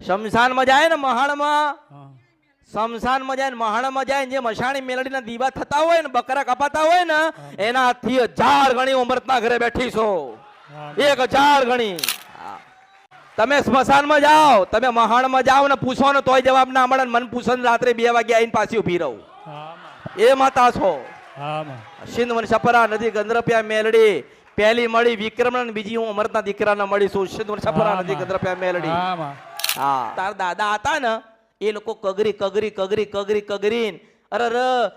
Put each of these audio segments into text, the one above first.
શમશાનમાં જાય ને મહાણમાં શમશાનમાં જાય ને મહાણમાં જાય જે મશાણી મેલડીના દીવા થતા હોય ને બકરા કપાતા હોય ને એનાથી હજાર ગણી અમૃતના ઘરે બેઠી છો. એક હજાર ગણી. તમે સ્મશાનમાં જાઓ તમે મહાણમાં જાઓ ને પૂછો ને તોય જવાબ ના મળે મન પૂછો ને રાત્રે બે વાગે આવીને પાછી ઊભી રહું. એ માતા છો. સિંધ. સિંધવન સપરા નદી ગંદ્રપ્યા મેલડી પહેલી મળી વિક્રમ બીજી હું અમરતના દીકરાને મળી છું. સિંધવન સપરા નદી. ગંદ્રપ્યા મેલડી. તાર દાદા હતા ને એ લોકો કગરી કગરી કગરી કગરી કગરીન. અરે ર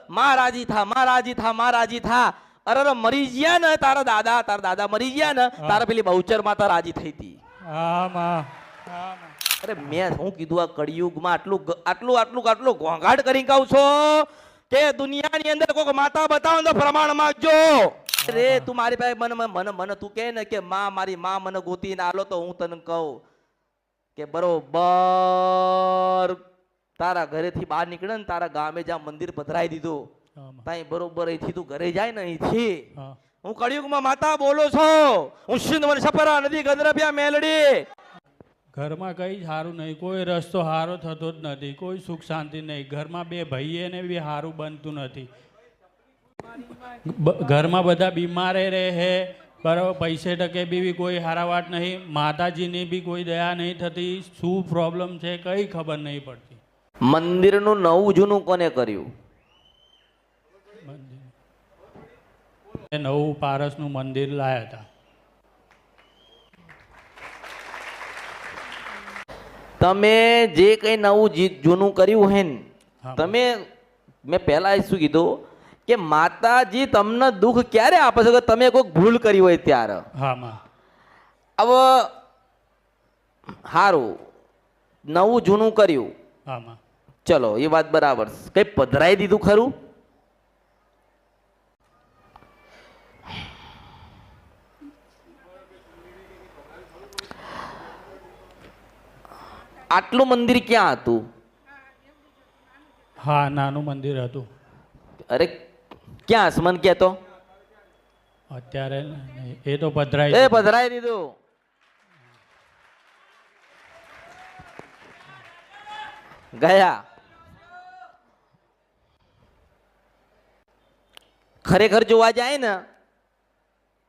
માં રાજી થા માં રાજી થા માં રાજી થા. અરે મરી ગયા ને તારા દાદા તારા દાદા મરી ગયા ને તારા પેલી બહુચર માતા રાજી થઈ હતી. અરે મેં હું કીધું આ કળિયુગમાં આટલું આટલું આટલું આટલું ઘોંઘાટ કરી કહું છો? કે દુનિયાની અંદર કોઈક માતા બતાવો તો પ્રમાણ માંગજો. રે તું મારી પાસે મને મને- મને મને તું કહે ને કે માં મારી માં મને ગોતીને આલો તો હું તને કહું. કે બરોબર તારા ઘરેથી બહાર નીકળે ને તારા ગામે જ્યાં મંદિર પધરાઈ દીધું ત્યાં બરોબર અહીંથી તું ઘરે જાય ને અહીંથી. હું. કળિયુગમાં માતા બોલો છો. હું સિંધ સપરા નદી ગદરભ્યા મેલડી. ઘરમાં કઈ સારું નહીં. કોઈ રસ્તો સારો થતો જ નથી. કોઈ સુખ શાંતિ નહીં. ઘરમાં બે ભાઈએ ને બી સારું બનતું નથી. ઘરમાં બધા બીમારે રહે બરાબર પૈસે ટકે બી કોઈ હારાવાટ નહીં માતાજીની બી કોઈ દયા નહીં થતી શું પ્રોબ્લેમ છે કઈ ખબર નહીં પડતી. મંદિરનું નવું જૂનું કોને કર્યું? નવું પારસનું મંદિર લાયા હતા. તમે જે કંઈ નવું જૂનું કર્યું હે. ને તમે મેં પહેલાં શું કીધું કે માતાજી તમને દુઃખ ક્યારે આપે છે? કે તમે કોઈક ભૂલ કરી હોય ત્યારે. હવે સારું નવું જૂનું કર્યું. ચલો એ વાત બરાબર. કઈ પધરાઈ દીધું ખરું? આટલું મંદિર ક્યાં હતું? હા નાનું મંદિર હતું. અરે ક્યાં હશે? કેતો અત્યારે એ તો પધરાય એ પધરાઈ દીધું. ગયા. ખરેખર જોવા જાય ને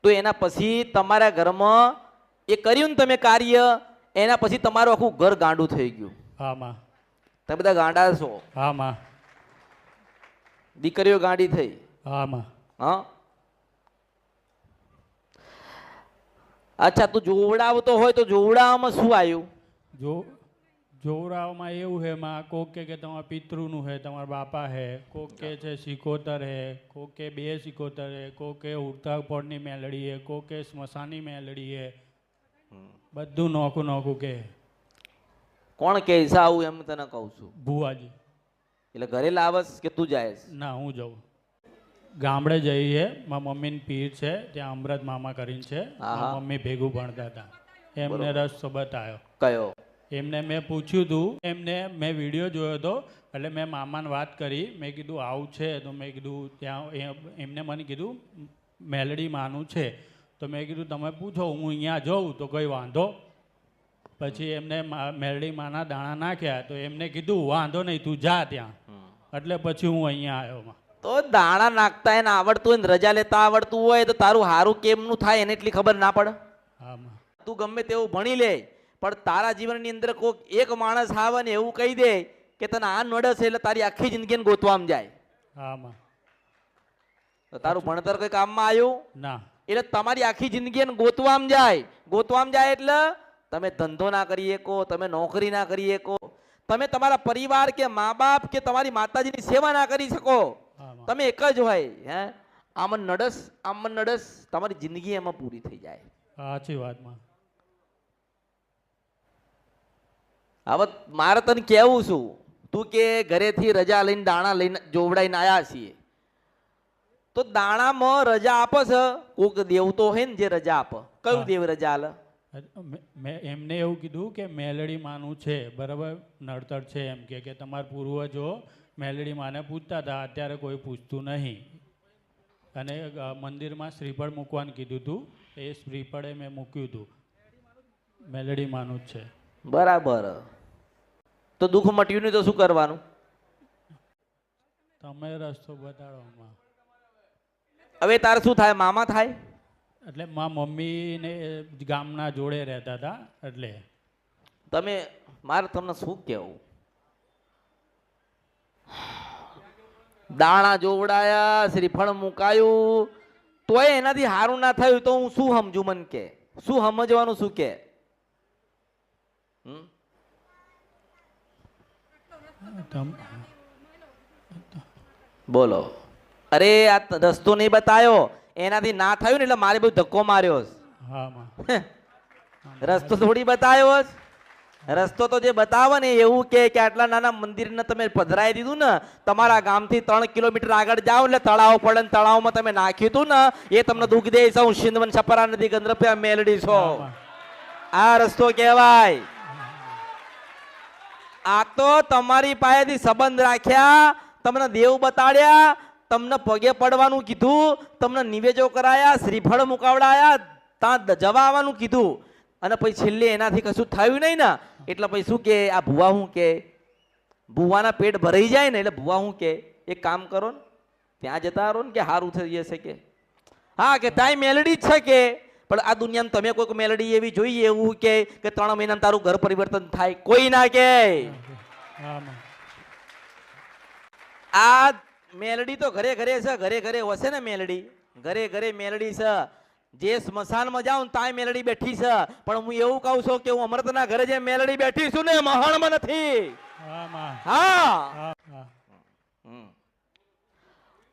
તો એના પછી તમારા ઘરમાં એ કર્યું ને તમે કાર્ય એના પછી તમારું આખું ઘર ગાંડું થઈ ગયું. હા માં તમે બધા ગાંડા છો. હા માં દીકરીઓ ગાંડી થઈ. હા માં હા અચ્છા તું જોવડાવતો હોય તો જોવડાવવામાં શું આવ્યું? જો જોવરાવમાં એવું હે માં કોક કે કે તમારા પિતૃનું હે તમારા બાપા હે કોક કે છે સિકોતર હે કોક કે બે સિકોતર હે કોક કે ઉડતા પોળની મેલડી હે કોક કે સ્મશાની મેલડી હે. બધું નોખું નોખું કે. કોણ છે? આવું એમ તને કહું છું. ભુવાજી. એટલે ઘરે લાવસ કે તું જાય ના હું જાઉં. ગામડે જઈએ. મારા મમ્મીને પીર છે. ત્યાં અમૃત મામા કરીને છે. મારા મમ્મી ભેગું ભણતા હતા. એમને રસ્તો બતાવ્યો કયો? એમને મેં પૂછ્યું હતું એમને મેં વીડિયો જોયો હતો. એટલે મેં મામાને વાત કરી. મેં કીધું આવું છે. તો મેં કીધું ત્યાં એમને મને કીધું મેલડી માનું છે. તો મેં કીધું તમે પૂછો હું અહીંયા જાઉં. તો કંઈ વાંધો. પછી એમને મેલડી માના દાણા નાખ્યા. તો એમને કીધું વાંધો નહીં તું જા ત્યાં. એટલે પછી હું અહીંયા આવ્યો. તો દાણા નાખતા એને આવડતું હોય ને રજા લેતા આવડતું હોય તો તારું હારું કેમનું થાય એને એટલી ખબર ના પડે? તું ગમે તેવું ભણી લે પણ તારા જીવનની અંદર કોઈક એક માણસ આવે ને એવું કહી દે કે તને આ નડે છે એટલે તારી આખી જિંદગીને ગોતવામાં જાય. તો તારું ભણતર કઈ કામમાં આવ્યું? ના. એટલે તમારી આખી જિંદગી ને ગોતવામાં જાય. ગોતવામાં જાય એટલે તમે ધંધો ના કરી શકો તમે નોકરી ના કરી શકો તમે તમારા પરિવાર કે મા બાપ કે તમારી માતાજીની સેવા ના કરી શકો. તમે એક જ હોય હે? આમાં નડસ આમાં નડસ તમારી જિંદગી એમાં પૂરી થઈ જાય. સાચી વાતમાં. હવે મારે તને કહેવું છું તું કે ઘરેથી રજા લઈને દાણા લઈને જોવડાઈને આવ્યા છીએ. તો દાણામાં રજા આપે છે? કોક દેવ તો હોય ને જે રજા આપે. કયું દેવ રજા આલે? મેં એમને એવું કીધું કે મેલડી માનું છે બરાબર? નડતર છે એમ કે કે તમારા પૂર્વજો મેલડી માને પૂછતા હતા અત્યારે કોઈ પૂછતું નહીં. અને મંદિરમાં શ્રીફળ મૂકવાનું કીધું હતું એ શ્રીફળે મેં મૂક્યું હતું મેલડી માનું જ છે. બરાબર. તો દુઃખ મટ્યું નહીં તો શું કરવાનું? તમે રસ્તો બતાડો હવે તારે શું થાય? મામા થાય? એટલે મા મમ્મી ને ગામના જોડે રહેતા હતા એટલે. તમે મારે તમને શું કહેવું? દાણા જોવડાયા શ્રીફળ મુકાયું. તોય એનાથી સારું ના થયું તો હું શું સમજુ મન કે? શું સમજવાનું શું કે? બોલો. અરે આ રસ્તો નહીં બતાયો. એનાથી ના થયું ને એટલે મારે બધું ધક્કો માર્યો રસ્તો થોડી બતાયો. રસ્તો તો જે બતાવે ને એવું કે આટલા નાના મંદિરને તમે પધરાઈ દીધું ને તમારા ગામથી ત્રણ કિલોમીટર આગળ જાઓ એટલે તળાવ પડે ને તળાવમાં તમે નાખ્યું હતું ને એ તમને દુઃખ દે છે હું સિંધવન છપરા નદી ગંદ્રપ્યા મેલડી છો. આ રસ્તો કહેવાય. આ તો તમારી પાસેથી સંબંધ રાખ્યા તમને દેવ બતાડ્યા તમને પગે પડવાનું કીધું તમને નિવેજો કરાયા શ્રીફળ મુકાવડાયા ત્યાં જવા આવવાનું કીધું. અને પછી છેલ્લે એનાથી કશું થયું નહીં ને, એટલે પછી શું કે, આ ભુવા હું કે? ભુવાના પેટ ભરાઈ જાય ને, એટલે ભુવા હું કે? એક કામ કરો ને, ત્યાં જતા રહો ને કે સારું થઈ જશે કે. હા, કે તાય મેલડી જ છે કે, પણ આ દુનિયામાં તમે કોઈક મેલડી એવી જોઈએ એવું કે ત્રણ મહિનામાં તારું ઘર પરિવર્તન થાય. કોઈ ના કે. આ મેલડી તો ઘરે ઘરે છે, ઘરે ઘરે હશે ને મેલડી. ઘરે ઘરે મેલડી છે. જે સ્મશાનમાં જાઉં તાય મેલડી બેઠી છે. પણ હું એવું કહું છું કે હું અમૃતના ઘરે જે મેલડી બેઠી છું ને મહાણમાં નથી. હા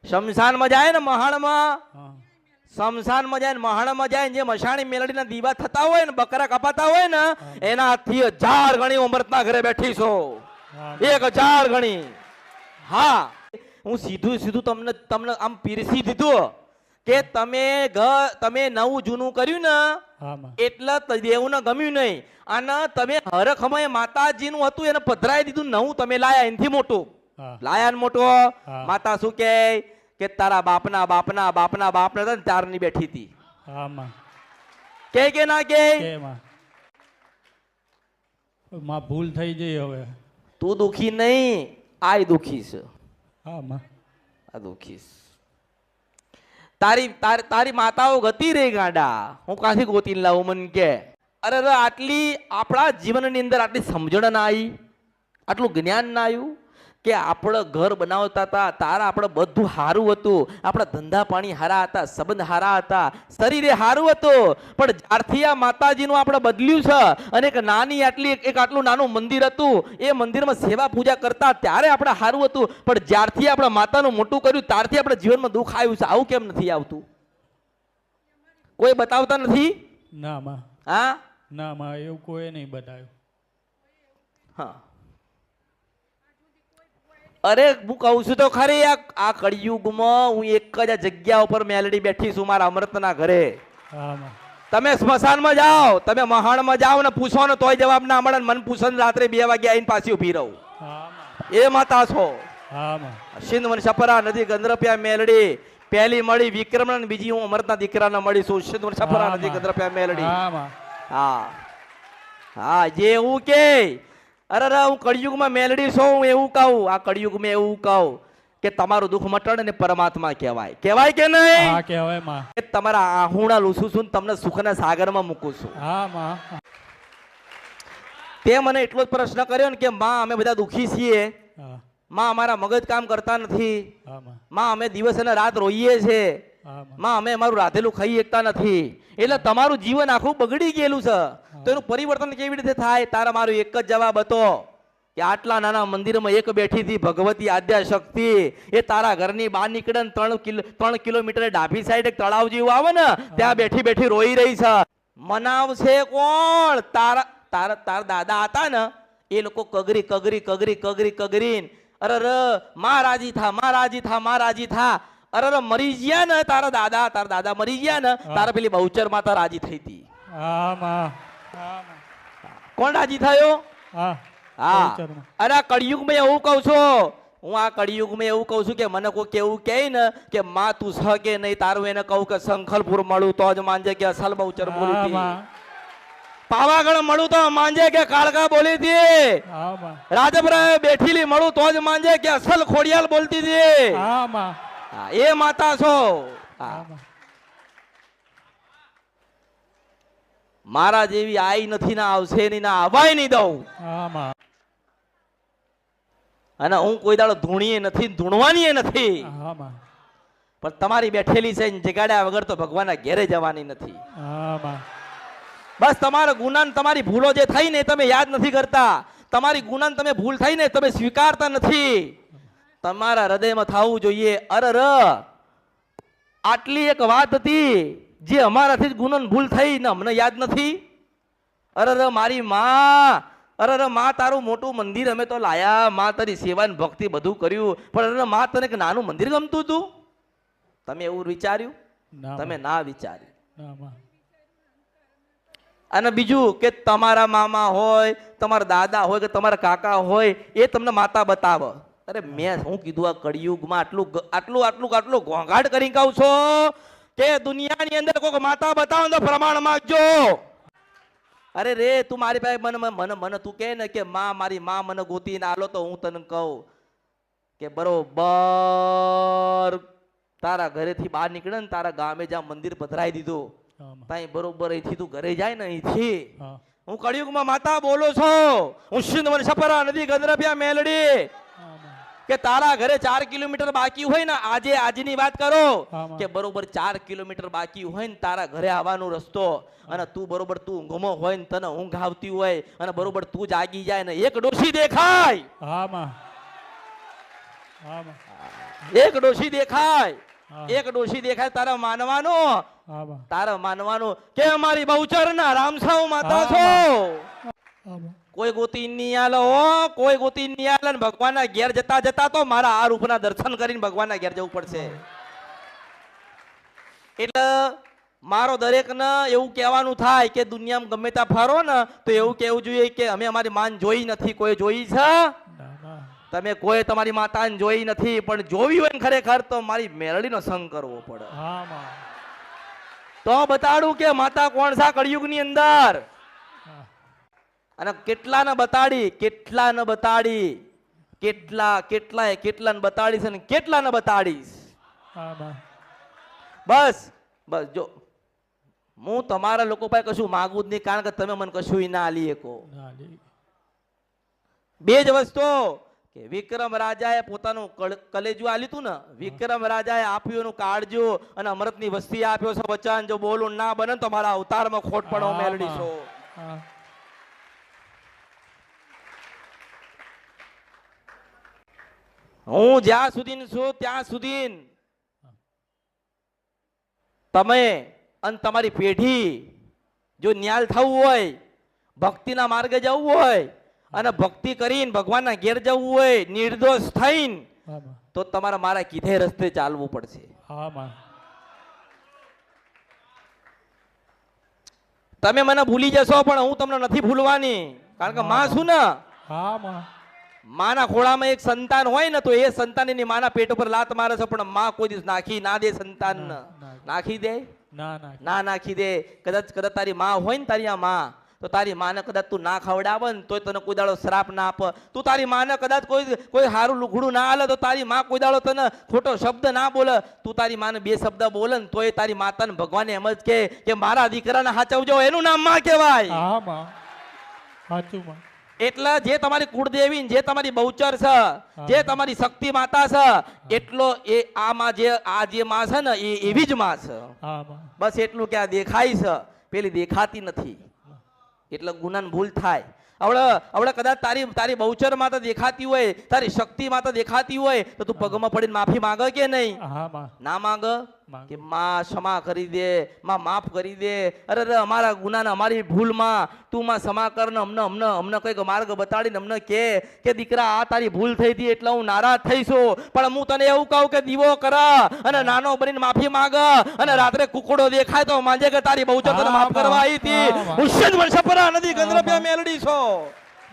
શમશાનમાં જાય ને મહાણમાં. શમશાનમાં જાય ને મહાણમાં જાય ને જે મશાણી મેલડીના દીવા થતા હોય ને બકરા કપાતા હોય ને એનાથી હજાર ગણી અમૃતના ઘરે બેઠી છો. એક હજાર ગણી. હા. હું સીધું સીધું તમને તમને આમ પીરસી દીધું. કે તમે ઘર તમે નવું જૂનું કર્યું ને એટલે દેવું દેવને ગમ્યું નહીં. અને તમે હરખમય માતાજીનું હતું એને પધરાઈ દીધું નવું તમે લાયા એનથી મોટું. લાયા મોટો? માતા શું કે કે તારા બાપના બાપના બાપના બાપના હતા ને ચારની બેઠી હતી. કે કે ના કે માં માં ભૂલ થઈ જઈ હવે. તું દુખી નહીં આય દુખી છે. હા માં આ દુખી છે. તારી તારી માતાઓ ગતી રહી ગાડા. હું કાંથી ગોતીને લાવું મન કે? અરે અરે, આટલી આપણા જીવનની અંદર આટલી સમજણ ના આવી આટલું જ્ઞાન ના આવ્યું કે આપણે ઘર બનાવતા હતા તારા આપણે બધું સારું હતું આપણા ધંધા પાણી હારા હતા સંબંધ હારા હતા શરીરે સારું હતું પણ જ્યારથી આ માતાજીનું આપણે બદલ્યું છે અને એક નાની આટલી એક- આટલું નાનું મંદિર હતું એ મંદિરમાં સેવા પૂજા કરતા ત્યારે આપણે સારું હતું પણ જ્યારથી આપણે માતાનું મોટું કર્યું ત્યારથી આપણે જીવનમાં દુઃખ આવ્યું છે આવું કેમ નથી આવતું? કોઈ બતાવતા નથી? ના માં. હા? ના માં એવું કોઈ નહીં બતાવ્યું. હા. અરે હું કહું છું તો ખરી આ આ કળિયુગમાં હું એક જ જગ્યા ઉપર મેલડી બેઠી છું મારા અમૃતના ઘરે. તમે સ્મશાનમાં જાઓ તમે મહાણમાં જાઓ ને પૂછો ને તોય જવાબ ના મળે મન પૂછો રાત્રે બે વાગે આવીને પાછી ઊભી રહું. એ માતા છો. સિંધ વન સપરા નદી ગંદ્રપ્યા મેલડી પહેલી મળી વિક્રમ ને બીજી હું અમૃતના દીકરાને મળી છું. સિંધ વન હા, નદી. ગંદ્રપ્યા મેલડી. હા હા. હા જે હું કે અરે અરે હું કળિયુગમાં મેલડી છું હું એવું કહું. આ કળિયુગમાં એવું કહું કે તમારું દુઃખ મટણ ને પરમાત્મા કહેવાય. કહેવાય કે નહીં? હા કહેવાયમાં. કે તમારા આહુણા લૂસું છું તમને સુખના સાગરમાં મૂકું છું. હા માં. તે મને એટલો જ પ્રશ્ન કર્યો ને કે માં અમે બધા દુઃખી છીએ. માં અમારા મગજ કામ કરતા નથી. માં. અમે દિવસ અને રાત રોઈએ છે. હા માં અમે અમારું રાધેલું ખાઈ શકતા નથી. એટલે તમારું જીવન આખું બગડી ગયેલું છે. તો એનું પરિવર્તન કેવી રીતે થાય? તારા મારો એક જ જવાબ હતો કે આટલા નાના મંદિરમાં એક બેઠી હતી ભગવતી આદ્યા શક્તિ એ તારા ઘરની બહાર નીકળે ને ત્રણ કિલો ત્રણ કિલોમીટર ડાભી સાઈડ એક તળાવ જેવું આવે ને ત્યાં બેઠી બેઠી રોઈ રહી છે. મનાવશે કોણ? તારા તારા તારા દાદા હતા ને એ લોકો કગરી કગરી કગરી કગરી કગરી અરે ર માં રાજી થા મા રાજી થા મા રાજી થા. અરે મરી ગયા ને તારા દાદા તારા દાદા મરી ગયા ને તારા પેલી બહુચર માતા રાજી થઈ હતી. કોણ રાજી થયો? હા અરે કળિયુગમાં એવું કહું છું. હું આ કળિયુગમાં એવું કહું છું કે મને કોઈ કેવું કહે ને કે માં તું છ કે નહીં તારું એને કહું કે શંખલપુર મળું તો જ માનજે કે અસલ બહુચર હા પાવાગઢ મળું તો માંજે કે કાળકા બોલી હતી. રાજપરા બેઠીલી મળું તો જ માંજે કે અસલ ખોડિયાલ બોલતી હતી. હા, એ માતા છો. મારા જેવી આઈ નથી ના આવશે નહીં ના અવાય નહીં દઉં. અને હું કોઈ દાડો ધૂણીએ નથી ધૂણવાની નથી. પણ તમારી બેઠેલી છે જગાડ્યા વગર તો ભગવાનના ઘેરે જવાની નથી. બસ તમારા ગુનાન તમારી ભૂલો જે થઈ ને તમે યાદ નથી કરતા. તમારી ગુનાન તમે ભૂલ થઈ ને તમે સ્વીકારતા નથી. તમારા હૃદયમાં થવું જોઈએ. અરર! આટલી એક વાત હતી જે અમારાથી જ ગુનન ભૂલ થઈ ને અમને યાદ નથી. અરર મારી માં! અરરમાં તારું મોટું મંદિર અમે તો લાયા. માં તારી સેવા ને ભક્તિ બધું કર્યું. પણ અરરમાં તને એક નાનું મંદિર ગમતું હતું? તમે એવું વિચાર્યું? તમે ના વિચાર્યું. અને બીજું કે તમારા મામા હોય તમારા દાદા હોય કે તમારા કાકા હોય એ તમને માતા બતાવે. અરે મેં શું કીધું આ કળિયુગમાં આટલું આટલું આટલું આટલું ઘોંઘાટ કરી કહું છો? કે દુનિયાની અંદર કોઈક માતા બતાવો તો પ્રમાણ માંગજો અરે રે તું મારી પાસે મને મને મને તું કહે ને કે માં મારી માં મને ગોતીને આલો તો હું તને કહું કે બરોબર તારા ઘરેથી બહાર નીકળે ને તારા ગામે જ્યાં મંદિર પધરાઈ દીધું. ત્યાં બરોબર અહીંથી તું ઘરે જાય ને અહીંથી. હા. કળિયુગમાં માતા બોલો છો. હું સિંધ મને સપરા નદી ગંદરભ્યા મેલડી. કે તારા ઘરે ચાર કિલોમીટર બાકી હોય ને આજે આજની વાત કરો. કે બરોબર ચાર કિલોમીટર બાકી હોય ને તારા ઘરે આવવાનો રસ્તો. અને તું બરોબર તું ઊંઘમાં હોય ને તને ઊંઘ આવતી હોય. અને બરોબર તું જાગી જાય ને એક ડોશી દેખાય. એક ડોશી દેખાય. એક ડોશી દેખાય તારા માનવાનો. તારા માનવાનું કે અમારી બહુચર ના રામસાવ માતા છો? કોઈ ગોતી નહીં આલે હો કોઈ ગોતી નહીં આલે ને ભગવાનના ઘેર જતા જતા તો મારા આ રૂપના દર્શન કરીને ભગવાનના ઘેર જવું પડશે. એટલે મારો દરેકને એવું કહેવાનું થાય કે દુનિયામાં ગમે ત્યાં ફરો ને તો એવું કહેવું જોઈએ કે અમે અમારી માન જોઈ નથી કોઈ જોઈ છે? તમે કોઈ તમારી માતાને જોઈ નથી પણ જોવી હોય ને ખરેખર તો મારી મેરડીનો સંગ કરવો પડે. હા તો બતાડું કે માતા કોણ સા કળિયુગની અંદર? અને કેટલાને બતાડી કેટલાને બતાડી કેટલા કેટલા કેટલાને બતાડીશ અને કેટલાને બતાડીશ? હા બસ બસ જો હું તમારા લોકો પાસે કશું માગું જ નહીં કારણ કે તમે મને કશું ના લઈએ કો બે જ વસ્તુ કે વિક્રમ રાજાએ પોતાનું કલેજુ આલ્યું હતું ને વિક્રમ રાજાએ આપ્યું એનું કાળજો અને અમૃતની વસ્તી આપ્યો છે. વચન જો બોલું ના બને ને તો મારા અવતારમાં ખોટ પણ મેળવીશો. હા જ્યાં સુધી છું ત્યાં સુધી તમે અને તમારી પેઢી જો ન્યાલ થવું હોય ભક્તિના માર્ગે જવું હોય અને ભક્તિ કરીને ભગવાનના ઘેર જવું હોય નિર્દોષ થઈને તો તમારે મારા કીધે રસ્તે ચાલવું પડશે. તમે મને ભૂલી જશો પણ હું તમને નથી ભૂલવાની. કારણ કે માં છું ને. હા માં માના ખોળામાં એક સંતાન હોય ને તો એ સંતાન એની માના પેટ ઉપર લાત મારે છે પણ માં કોઈ દિવસ નાખી ના દે સંતાન. નાખી દે? ના નાખી. દે. કદાચ કદાચ તારી માં હોય ને તારી આ માં તો તારી માને કદાચ તું ના ખવડાવે ને તોય તને કોઈ દાડો શ્રાપ ના આપે. તું તારી માને કદાચ કોઈ કોઈ સારું લુઘડું ના આલે તો તારી માં કોઈ દાડો તને ખોટો શબ્દ ના બોલે. તું તારી માને બે શબ્દ બોલે ને તોય તારી માતાને ભગવાને એમ જ કે મારા દીકરાને સાચવજો. એનું નામમાં કહેવાય. હા માં. સાચું માં. એટલે જે તમારી કુળદેવી જે તમારી બહુચર છે જે તમારી શક્તિ માતા છે એટલો એ આમાં જે આ જે માં છે ને એ એવી જ માં છે. બસ એટલું કે આ દેખાય છે પેલી દેખાતી નથી. એટલે ગુનાન ભૂલ થાય. આવડે આવડે કદાચ તારી તારી બહુચર માતા દેખાતી હોય તારી શક્તિ માતા દેખાતી હોય તો તું પગમાં પડીને માફી માંગે કે નહીં? ના માંગે. કે માં ક્ષમા કરી દે માં માફ કરી દે. અરે અરે અમારા ગુનાને અમારી ભૂલમાં તું માં ક્ષમા કર ને અમને અમને અમને કંઈક માર્ગ બતાડીને અમને કે કે દીકરા આ તારી ભૂલ થઈ હતી એટલે હું નારાજ થઈશું. પણ હું તને એવું કહું કે દીવો કર અને નાનો બનીને માફી માંગ અને રાત્રે કુકડો દેખાય તો માંજે કે તારી બહુ તને માફ કરવા આવી હતી. વંશપરા નદી હા, ગંદ્રપ્યા મેલડી છો.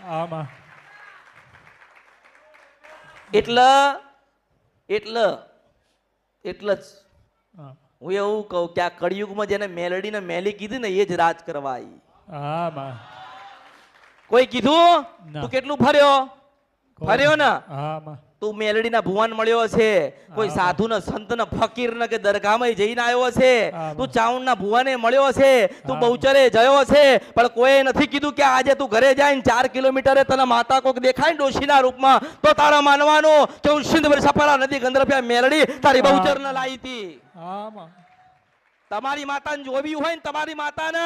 આમાં. એટલે એટલે એટલે જ હા. એવું કહું કે આ કળિયુગમાં જેને મેલડીને મેલી કીધી ને એ જ રાજ કરવા આવી હા માં કોઈ કીધું? તું કેટલું ફર્યો? ફર્યો ને? હા તું મેલડીના ભુવન મળ્યો છે. કોઈ સાધુ ને સંત ને ફકીર ને કે દરગાહમાં જઈને આવ્યો છે. તું ચાઉંડ ના ભુવાને મળ્યો છે. તું બહુચરે જયો છે. પણ કોઈ નથી કીધું કે આજે તું ઘરે જાય ચાર કિલોમીટરે તને માતા કોક દેખાય ને ડોશીના રૂપમાં તો તારા માનવાનો કે હું સિંધ ભરી નદી ગંદરફિયા મેલડી તારી બહુચર ને લાવી હતી. તમારી માતાને જોવી હોય ને તમારી માતાને.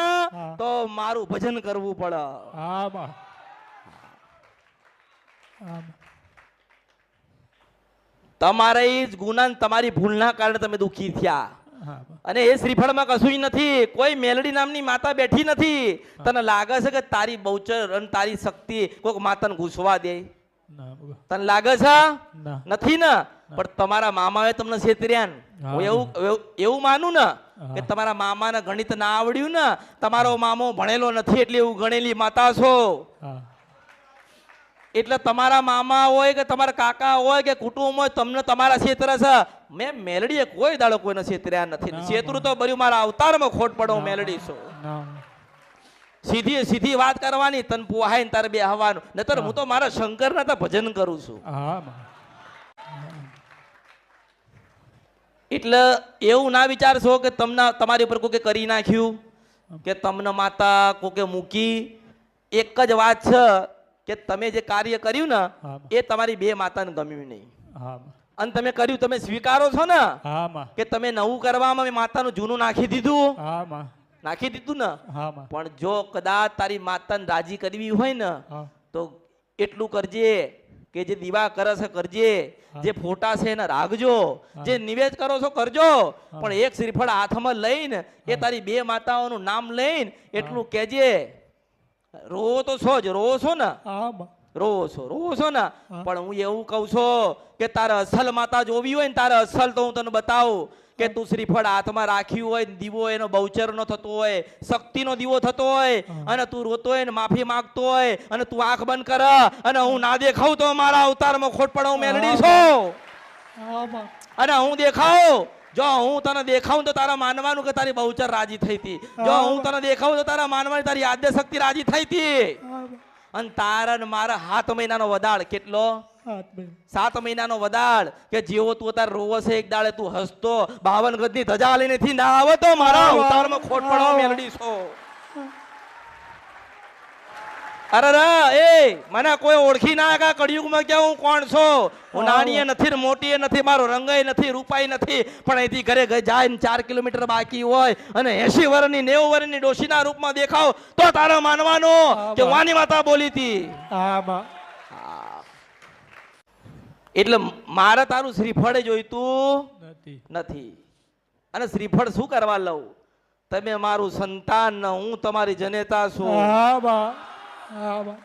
તો મારું ભજન કરવું પડે. હા તમારા જ ગુના તમારી ભૂલના કારણે તમે દુઃખી થયા. અને એ શ્રીફળમાં કશું નથી કોઈ મેલડી નામની માતા બેઠી નથી. તને લાગે છે કે તારી બહુચર અને તારી શક્તિ કોઈક માતાને ઘૂસવા દે? તને લાગે છે? નથી ને? પણ તમારા મામાએ તમને છેતર્યા હું એવું એવું- માનું ને કે. તમારા મામાને ગણિત ના આવડ્યું ને તમારો મામો ભણેલો નથી એટલે એવું ગણેલી માતા છો. એટલે તમારા મામા હોય કે તમારા કાકા હોય કે કુટુંબ હોય તમને તમારા ક્ષેત્ર છે. મેં મેલડીએ કોઈ દાડો કોઈને છેતર્યા નથી. છેતરું તો બર્યું મારા અવતારમાં ખોટ પડો હું મેલડી છું. સીધી સીધી વાત કરવાની તન પુહાય ને તારે બે હવાનું. નતર હું. તો મારા શંકરના તો ભજન કરું છું. એટલે એવું ના વિચારશો કે તમને તમારી ઉપર કોકે કરી નાખ્યું કે તમને માતા કોકે મૂકી. એક જ વાત છે કે તમે જે કાર્ય કર્યું ને એ તમારી બે માતાને ગમ્યું નહીં. અને તમે કર્યું તમે સ્વીકારો છો ને કે તમે નવું કરવામાં માતાનું જૂનું નાખી દીધું? નાખી દીધું ને? પણ જો કદાચ તારી માતાને રાજી કરવી હોય ને તો એટલું કરજે કે જે દીવા કરે છે કરજે જે ફોટા છે એને રાખજો જે નિવેદ કરો છો કરજો પણ એક શ્રીફળ હાથમાં લઈને એ તારી બે માતાઓનું નામ લઈને એટલું કહેજે. રોવો તો છો જ રો છો ને? રો છો રો છો ને પણ હું એવું કહું છું કે તારે અસલ માતા જોવી હોય ને તારે અસલ તો હું તને બતાવું કે તું શ્રીફળ હાથમાં રાખ્યું હોય ને દીવો એનો બહુચરનો થતો હોય શક્તિનો દીવો થતો હોય અને તું રોતો હોય ને માફી માંગતો હોય અને તું આંખ બંધ કર અને હું ના દેખાઉં તો મારા અવતારમાં ખોટ પડે હું. મેલડી છું અને હું દેખાઉં જો હું તને દેખાઉં તો તારા માનવાનું કે તારી બહુચર રાજી થઈ હતી. જો હું. તને દેખાઉં તો તારા માનવાની તારી આદ્ય શક્તિ રાજી થઈ હતી. અને તારા મારા હાથ મહિનાનો વદાળ કેટલો? સાત મહિનાનો વદાળ કે જેવો તું અત્યારે રોવો છે એક દાડે તું હસતો બાવન ગજની ધજા લઈને થી ના આવે તો મારા અવતારમાં ખોટ પડવા મેળડી છો અરે એ મને કોઈ ઓળખી ના કા કળિયુગમાં કે હું કોણ છો? હું નાની નથી ને મોટી નથી મારો રંગય નથી રૂપાઈ નથી પણ અહીંથી ઘરે જાય ને ચાર કિલોમીટર બાકી હોય અને એસી વર્ષની નેવું વર્ષની ડોશીના રૂપમાં દેખાવ તો તારા માનવાનો કે વાની માતા બોલી હતી. એટલે મારે તારું શ્રીફળ જોઈતું નથી. અને શ્રીફળ શું કરવા લઉં? તમે મારું સંતાન હું તમારી જનેતા છું. હા હા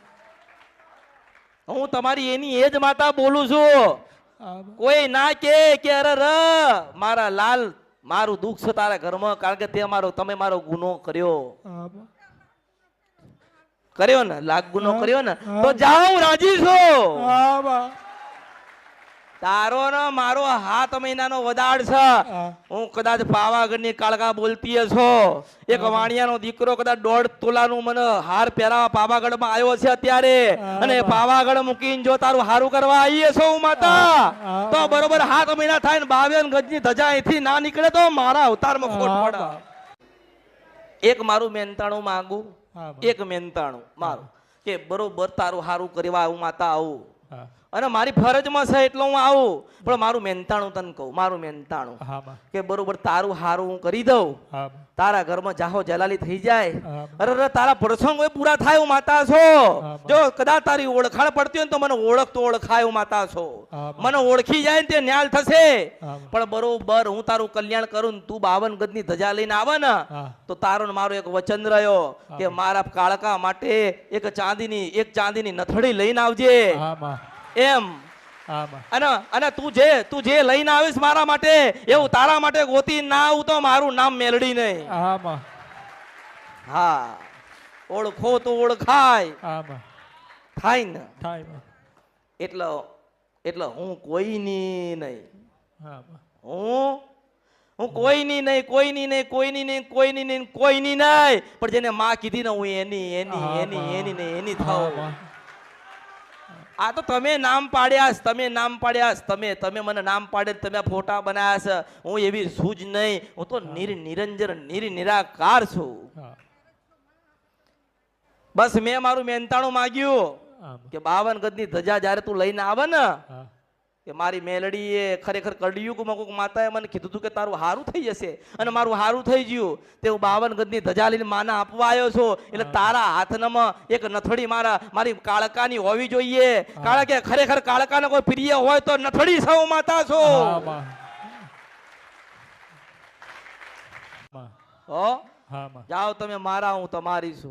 તમારી એની એ જ માતા બોલું છું. કોઈ ના કે કે અરે ર મારા લાલ મારું દુઃખ છે તારા ઘરમાં કારણ કે તે મારો તમે મારો ગુનો કર્યો. કર્યો ને? લાખ ગુનો કર્યો ને? તો જાઉં હું રાજી છું. તારો ને મારો હાથ મહિનાનો વદાડ છે. હું. કદાચ પાવાગઢની કાળકા બોલતી છો. એક વાણિયાનો દીકરો કદાચ દોઢ તોલાનું મને હાર પહેરાવા પાવાગઢમાં આવ્યો છે અત્યારે. અને પાવાગઢ મૂકીને જો તારું હારું કરવા આવીએ છો હું માતા તો બરોબર હાથ મહિના થાય ને ગજ ગજની ધજા અહીંથી ના નીકળે તો મારા અવતારમાં ખોટ પડે. એક મારું મહેનતાણું માંગુ એક મહેનતાણું મારું. કે બરોબર તારું હારું કરવા આવું માતા આવું. અને મારી ફરજમાં છે એટલે હું આવું. પણ મારું મહેનતાણું તને કહું મારું મહેનતાણું કે બરોબર તારું હારું હું કરી દઉં. તારા ઘરમાં જાહો જલાલી થઈ જાય. અરે અરે તારા પ્રસંગો પૂરા થાય હું માતા છો. જો કદાચ તારી ઓળખાણ પડતી હોય તો મને ઓળખતો ઓળખાય હું માતા છો. મને ઓળખી જાય ને તે ન્યાલ થશે. પણ બરોબર હું તારું કલ્યાણ કરું ને તું બાવન ગજની ધજા લઈને આવે ને તો તારો ને મારો એક વચન રહ્યો કે મારા કાળકા માટે એક ચાંદીની એક ચાંદીની નથડી લઈને આવજે. એમ. અને અને તું જે તું જે લઈને આવીશ મારા માટે એવું તારા માટે ગોતી ના આવું તો મારું નામ મેલડી નહીં. હા. ઓળખો તો ઓળખાય. થાય ને. થાય એટલે એટલે હું કોઈની નહીં. હું હું કોઈની નહીં કોઈની નહીં કોઈની નહીં કોઈની નહીં કોઈની નહીં. પણ જેને માં કીધી ને હું એની એની એની એની નહીં એની માં. આ તો તમે નામ પાડ્યા છે, તમે નામ પાડ્યા છે, તમે તમે મને નામ પાડે તમે ફોટા બનાવ્યા છે. હું એવી સૂજ નહીં. હું તો નિર નિરંજન નિર નિરાકાર છું બસ મેં મારું મહેનતાણું માગ્યું કે બાવન ગજની ધજા જ્યારે તું લઈને આવે ને. કે મારી મેલડીએ ખરેખર કળિયુગમાં કોઈક માતાએ મને કીધું હતું કે તારું હારું થઈ જશે અને મારું હારું થઈ ગયું. તે હું બાવન ગજની ધજા લઈને માના આપવા આવ્યો છું. એટલે તારા હાથનામાં એક નથડી મારા મારી કાળકાની હોવી જોઈએ. કારણ કે ખરેખર કાળકાને કોઈ પ્રિય હોય તો નથડી સૌ માતા છો. જાઓ તમે મારા હું તમારી છું.